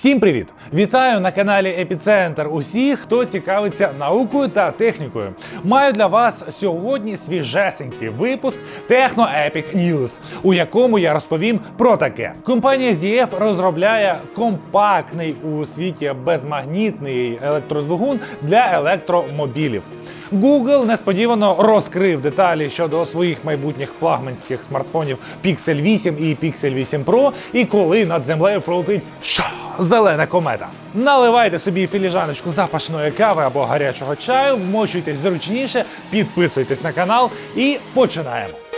Всім привіт! Вітаю на каналі Епіцентр. Усіх, хто цікавиться наукою та технікою. Маю для вас сьогодні свіжесенький випуск Techno Epic News, у якому я розповім про таке. Компанія ZF розробляє компактний у світі безмагнітний електродвигун для електромобілів. Google несподівано розкрив деталі щодо своїх майбутніх флагманських смартфонів Pixel 8 і Pixel 8 Pro, і коли над землею пролетить ша, зелена комета. Наливайте собі філіжаночку запашної кави або гарячого чаю, вмочуйтесь зручніше, підписуйтесь на канал і починаємо.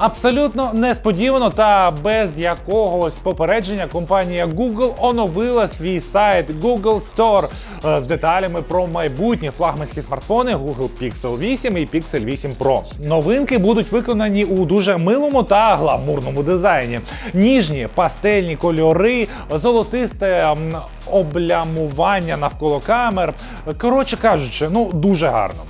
Абсолютно несподівано та без якогось попередження компанія Google оновила свій сайт Google Store е, з деталями про майбутні флагманські смартфони Google Pixel 8 і Pixel 8 Pro. Новинки будуть виконані у дуже милому та гламурному дизайні. Ніжні пастельні кольори, золотисте облямування навколо камер. Коротше кажучи, ну дуже гарно.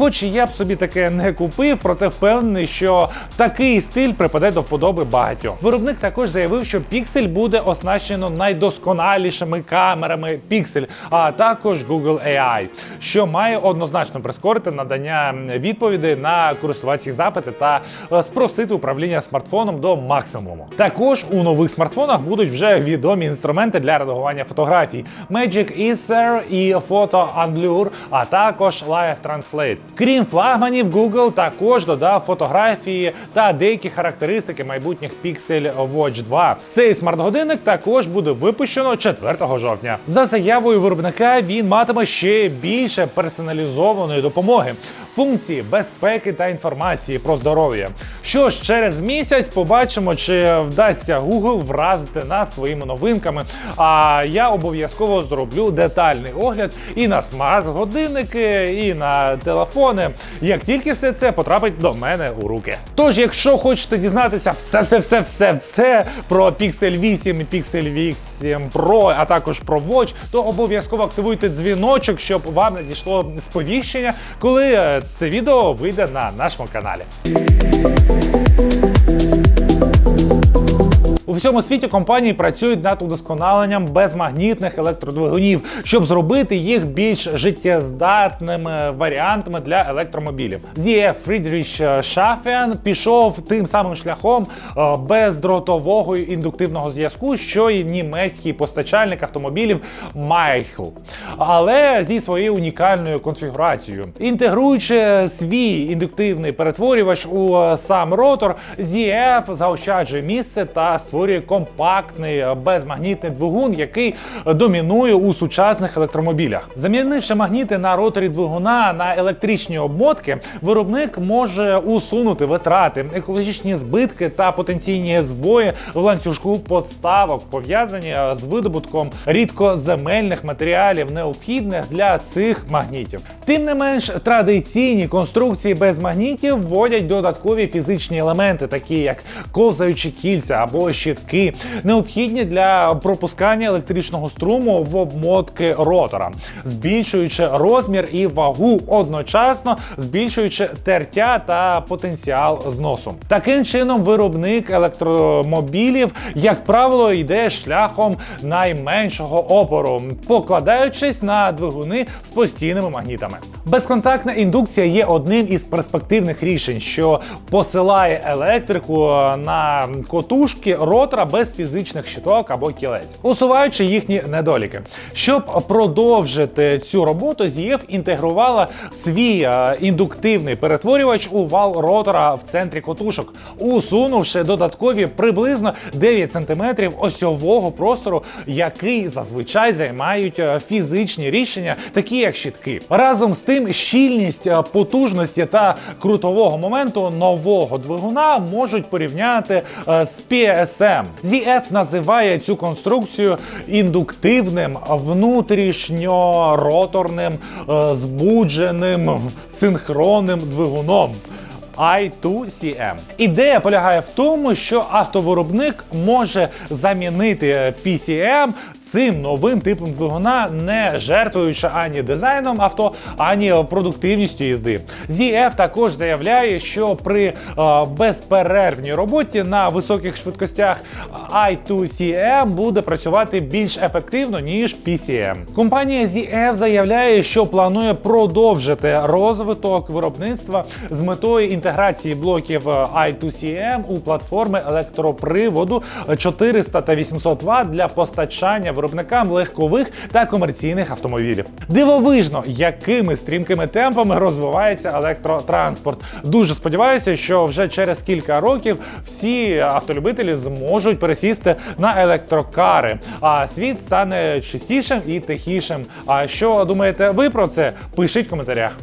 Хоч я б собі таке не купив, проте впевнений, що такий стиль припаде до вподоби багатьох. Виробник також заявив, що Pixel буде оснащено найдосконалішими камерами Pixel, а також Google AI, що має однозначно прискорити надання відповідей на користувацькі запити та е, спростити управління смартфоном до максимуму. Також у нових смартфонах будуть вже відомі інструменти для редагування фотографій: Magic Ether і Photo Unblur, а також Live Translate. Крім флагманів, Google також додав фотографії та деякі характеристики майбутніх Pixel Watch 2. Цей смарт-годинник також буде випущено 4 жовтня. За заявою виробника він матиме ще більше персоналізованої допомоги. Функції безпеки та інформації про здоров'я. Що ж, через місяць побачимо, чи вдасться Google вразити нас своїми новинками. А я обов'язково зроблю детальний огляд і на смарт-годинники, і на телефони, як тільки все це потрапить до мене у руки. Тож, якщо хочете дізнатися все, все, все, все, все про Pixel 8 і Pixel 8 Pro, а також про Watch, то обов'язково активуйте дзвіночок, щоб вам надійшло сповіщення, коли е, це відео вийде на нашому каналі. У всьому світі компанії працюють над удосконаленням безмагнітних електродвигунів, щоб зробити їх більш життєздатними варіантами для електромобілів. ZF Friedrich Schaffen пішов тим самим шляхом е, бездротового індуктивного зв'язку, що й німецький постачальник автомобілів Майхл, але зі своєю унікальною конфігурацією. Інтегруючи свій індуктивний перетворювач у е, сам ротор, ZF заощаджує місце та створює компактний е, безмагнітний двигун, який домінує у сучасних електромобілях. Замінивши магніти на роторі двигуна на електричні обмотки, виробник може усунути витрати, екологічні збитки та потенційні збої в ланцюжку поставок, пов'язані е, з видобутком рідкоземельних матеріалів, необхідних для цих магнітів. Тим не менш, традиційні конструкції без магнітів вводять додаткові фізичні елементи, такі як ковзаючі кільця або щитки, необхідні для пропускання електричного струму в обмотки ротора, збільшуючи розмір і вагу, одночасно збільшуючи тертя та потенціал зносу. Таким чином, виробник електромобілів, як правило, йде шляхом найменшого опору, покладаючись на двигуни з постійними магнітами. Безконтактна індукція є одним із перспективних рішень, що посилає електрику на котушки ротора без фізичних щиток або кілець, усуваючи їхні недоліки. Щоб продовжити цю роботу, ZF інтегрувала свій е, індуктивний перетворювач у вал ротора в центрі котушок, усунувши додаткові приблизно 9 см осьового простору, який зазвичай займають е, фізичні рішення, такі як щитки. Разом з тим, щільність, е, потужності та крутового моменту нового двигуна можуть порівняти е, з PSM. ZF називає цю конструкцію індуктивним внутрішньороторним е, збудженим синхронним двигуном. I2CM. Ідея полягає в тому, що автовиробник може замінити PCM цим новим типом двигуна, не жертвуючи ані дизайном авто, ані продуктивністю їзди. ZF також заявляє, що при е, безперервній роботі на високих швидкостях I2CM буде працювати більш ефективно ніж PCM. Компанія ZF заявляє, що планує продовжити розвиток виробництва з метою інтеграції блоків I2CM у платформи електроприводу 400 та 800 Вт для постачання виробникам легкових та комерційних автомобілів. Дивовижно, якими стрімкими темпами розвивається електротранспорт. Дуже сподіваюся, що вже через кілька років всі автолюбителі зможуть пересісти на електрокари, а світ стане чистішим і тихішим. А що думаєте ви про це? Пишіть в коментарях.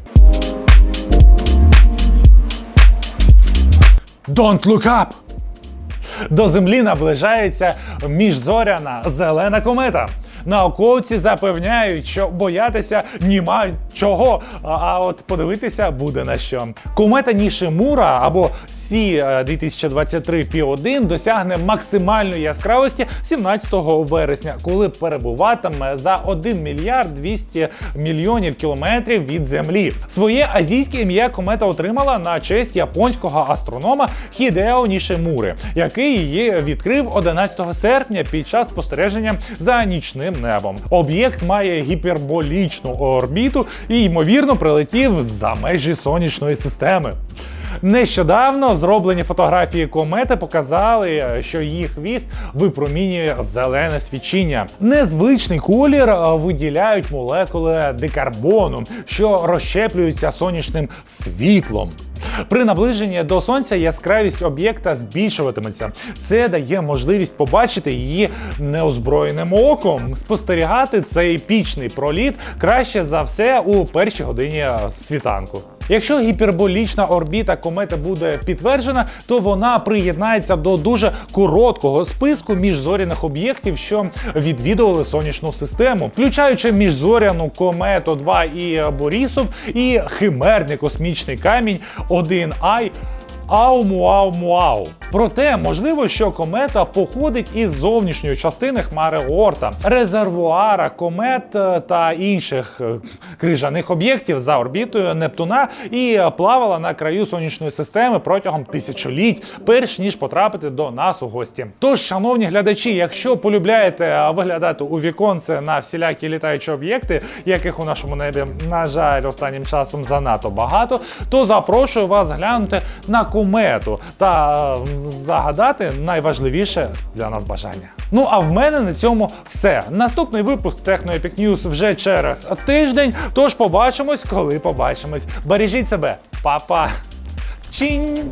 Don't look up! До землі наближається міжзоряна зелена комета. Науковці запевняють, що боятися німа чого, а, от подивитися буде на що. Комета Нішимура або Сі 2023 P1 досягне максимальної яскравості 17 вересня, коли перебуватиме за 1 мільярд 200 мільйонів кілометрів від Землі. Своє азійське ім'я комета отримала на честь японського астронома Хідео Нішимури, який її відкрив 11 серпня під час спостереження за нічним небом. Об'єкт має гіперболічну орбіту і ймовірно прилетів за межі сонячної системи. Нещодавно зроблені фотографії комети показали, що її хвіст випромінює зелене свічіння. Незвичний колір е, виділяють молекули декарбону, що розщеплюються сонячним світлом. При наближенні до сонця яскравість об'єкта збільшуватиметься. Це дає можливість побачити її неозброєним оком. Спостерігати цей пічний проліт краще за все у першій годині світанку. Якщо гіперболічна орбіта комети буде підтверджена, то вона приєднається до дуже короткого списку міжзоряних об'єктів, що відвідували сонячну систему, включаючи міжзоряну комету 2 і Борісов, і химерний космічний камінь 1I Аумуаумуау. Проте можливо, що комета походить із зовнішньої частини хмари Орта, резервуара комет е, та інших е, крижаних об'єктів за орбітою Нептуна і плавала на краю сонячної системи протягом тисячоліть, перш ніж потрапити до нас у гості. Тож, шановні глядачі, якщо полюбляєте е, виглядати у віконце на всілякі літаючі об'єкти, яких у нашому небі, на жаль, останнім часом занадто багато, то запрошую вас глянути на комету та загадати найважливіше для нас бажання. Ну а в мене на цьому все. Наступний випуск Epic News вже через тиждень. Тож побачимось, коли побачимось. Бережіть себе, Па-па! Чинь!